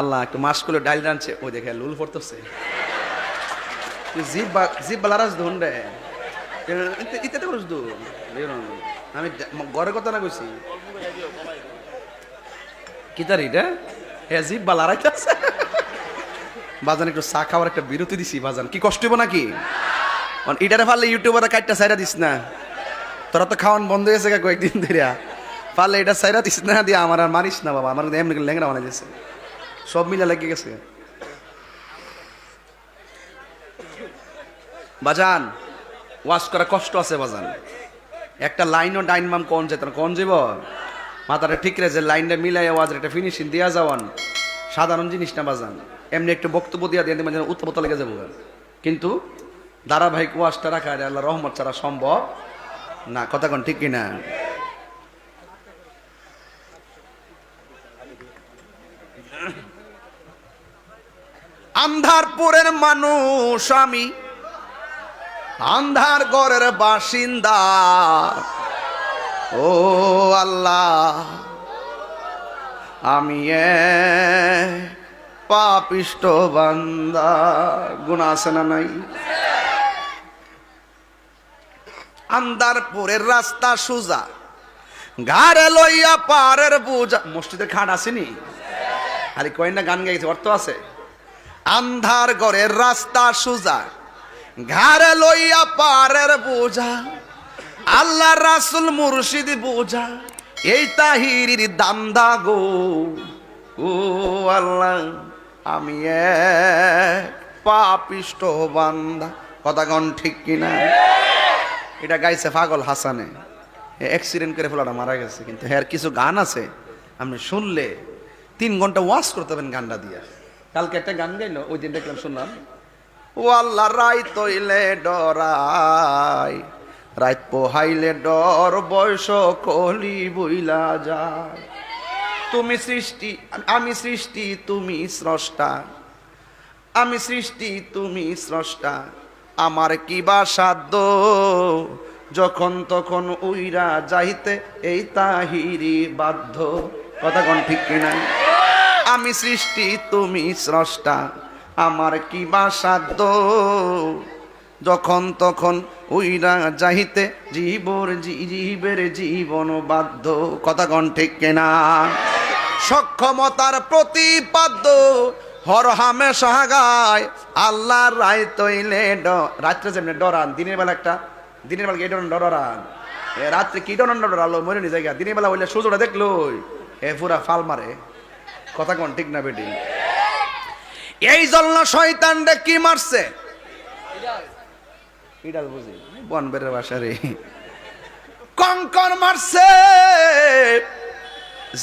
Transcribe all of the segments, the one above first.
আল্লাহ একটু মাস ডাইল রানছে ওই দেখে লুল পড়তেছে। জিপ জিপ বালারাজ ধুন রে। ইতে তো দু আমি ঘরে কথা না কইছি। কি তার এটা? হ্যাঁ জিপ বালারাইতে আছে বাজান, একটু চা খাওয়ার একটা বিরতি দিছি, বাজান। কি কষ্ট হইব নাকি? এটারে পারলে ইউটিউবারে কাটটা সাইরা দিস না। তোরা তো খাওয়ান বন্ধ হয়েছে কয়েকদিন ধরে পারলে এটা সাইরা দিস না, দিয়ে আমার আর মারিস না, বাবা। আমার এমনি ল্যাংরা বানাই দিয়েছে সব মিলে লেগে গেছে। বাজান, ওয়াশ করা কষ্ট আছে বাজান। একটা লাইনও ডাইন মাম কোন যেত কোন যাব মাথাটা ঠিক রেছে লাইনটা মিলাই আওয়াজ একটা ফিনিশিং দিয়া যাওয়ান। সাধারণ জিনিস না বাজান। এমনি একটু বক্তব্য দিয়া দিয়ে মানে উত্তপত লেগে যাব। কিন্তু ধারাবাহিক ওয়াশটা রাখা আল্লাহ রহমত ছাড়া সম্ভব না। কথা কোন ঠিক কিনা? আন্ধারপুরের মানুষ আমি। আন্ধার ঘরের বাসিন্দা। ও আল্লাহ, আমি পাপিষ্ট বান্দা। গুণা আছে না নাই? আন্দারপুরের রাস্তা সুজা। গারে লইয়া পারের বুঝা মসজিদের খাট আসেনি আরে কয় না গান গাইছে, অর্থ আছে? আন্ধার ঘরের রাস্তা সুজা, ঘাড়ে লইয়া পারের বোঝা আল্লাহ রাসুল মুর্শিদ বোঝা, এই তাহিরির দান্দা গো ও আল্লাহ, আমি এক পাপিষ্ট বান্দা। কথা গন ঠিক কিনা? এটা গাইছে পাগল হাসানে। অ্যাক্সিডেন্ট করে ফেলাটা মারা গেছে, কিন্তু হ্যাঁ কিছু গান আছে, আপনি শুনলে তিন ঘণ্টা ওয়াশ করতে পারেন গানটা দিয়া। কালকে একটা গান গাইলো, ওই দিন দেখলাম শুনলাম, ও আল্লাহ রাই তৈলে ডরাই রাত পোহাইলে ডর বয়স কলি বইলা যায়। তুমি সৃষ্টি, আমি সৃষ্টি, তুমি স্রষ্টা, আমি সৃষ্টি, তুমি স্রষ্টা, আমার কি বা সাধ্য? যখন তখন উইরা যাইতে এই তাহিরি বাধ্য। কথা কোন ঠিক কিনা? আমি সৃষ্টি, তুমি স্রষ্টা। আমার কি বা সাধ্য? যখন তখন উইরা যাহিতে জীবর জীবের জীবন বাধ্য। কথা কোন ঠিক কিনা? সক্ষমতার প্রতিপাদ্য হর হামে সাগায় আল্লাহ রায় তৈলে রাত্রে যেমনি ডরান, দিনের বেলা একটা, দিনের বেলা কি ডরান রাত্রে কি ডরান ডরালো মরে নি জায়গা। দিনের বেলা বললে সূর্যটা দেখল এ পুরা ফাল মারে। কথা কোন, ঠিক না বেটি? এই জন্য শয়তান রে কি মারছে? ইডাল বুঝি। বন বেরের বাসা রে। কঙ্কর মারছে।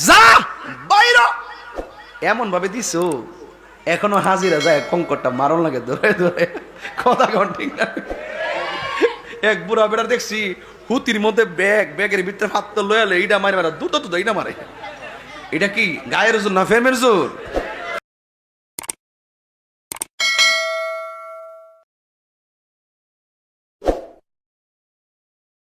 যা, বাইর। এমন ভাবে দিছো, এখনও হাজিরা যায়, কঙ্করটা মারণ লাগে ধরে ধরে। কথা কন, ঠিক না এক বুড়া বেড়া দেখছি, হুতির মধ্যে ব্যাগ, ব্যাগের ভিতরে হাত তো লয়ালে এইটা মারে মারে, দুটো তো এইটা মারে। এটা কি গায়ের জোর না ফেমের জোর